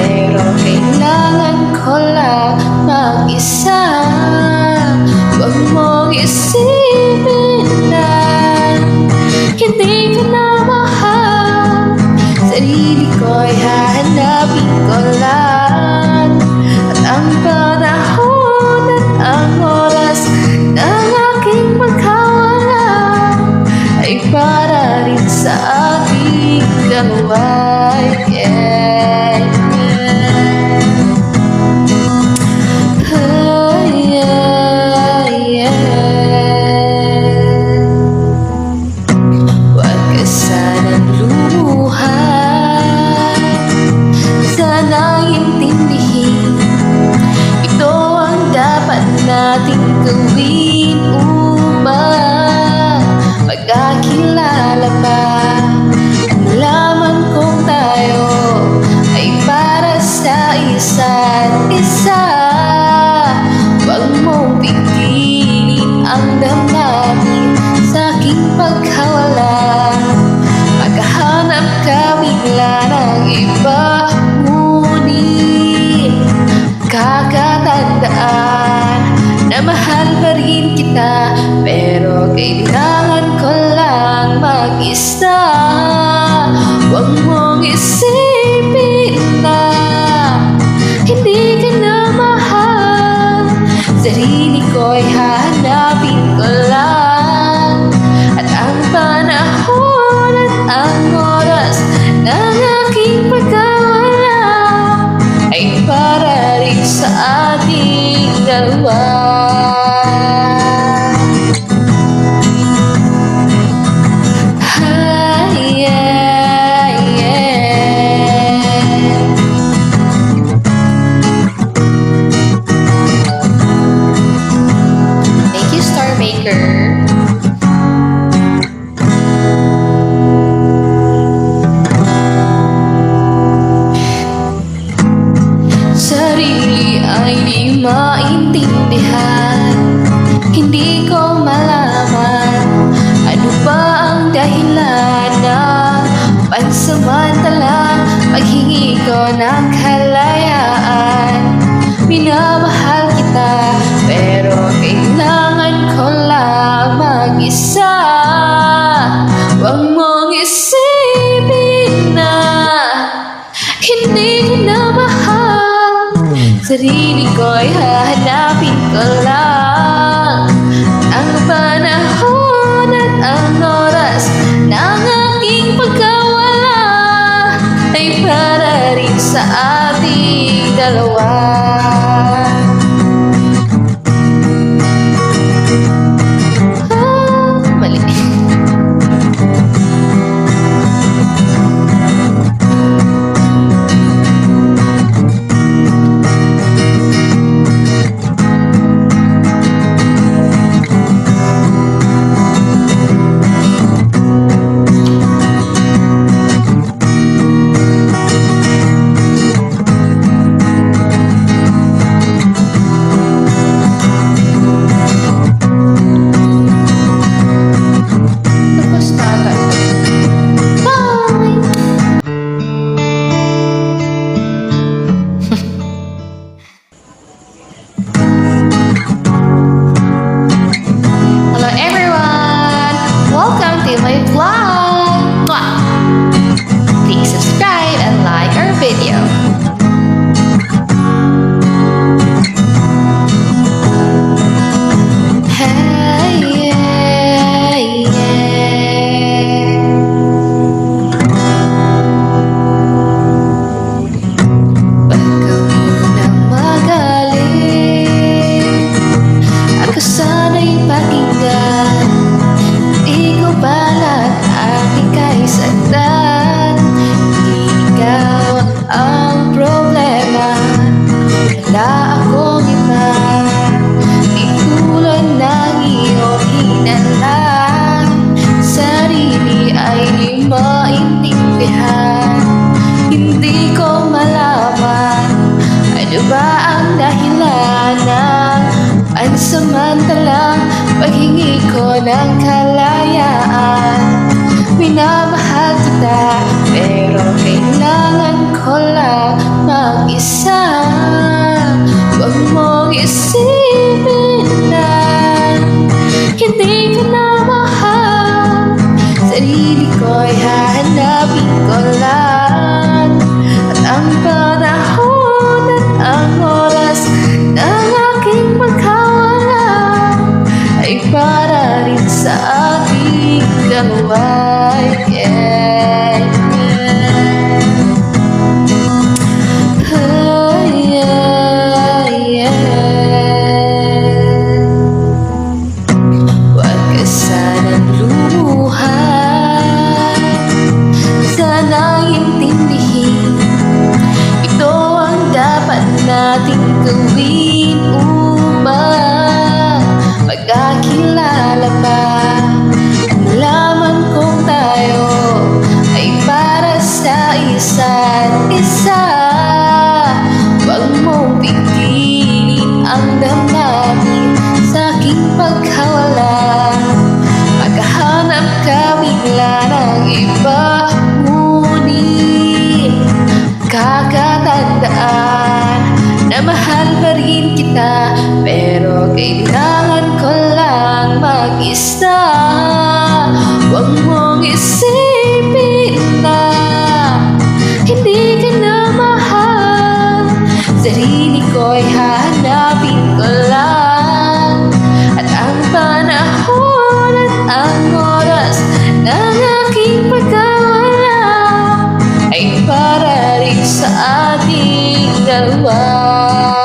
Pero kailangan ko lang mag-isa. Huwag mong isipin na Hindi ka na Kailangan ko lang mag-isa. Huwag mong isipin na Hindi ka na mahal. Sarili ko'y hahanapin ko lang. At ang panahon at ang oras Ng aking pagkawala Ay para rin sa ating dalawa. naghalayaan Minamahal kita Pero kailangan ko lang mag-isa maintindihan Hindi ko malaman Ano ba ang dahilan ng Pansamantalang paghingi ko ng kalayaan. Minamahal kita pero kailangan Kailangan ko lang mag-isa. Huwag mong isipin na Hindi ka na mahal. Sarili ko'y hahanapin ko lang. At ang panahon at ang oras Ng aking pagkawala Ay para rin sa ating dalawa.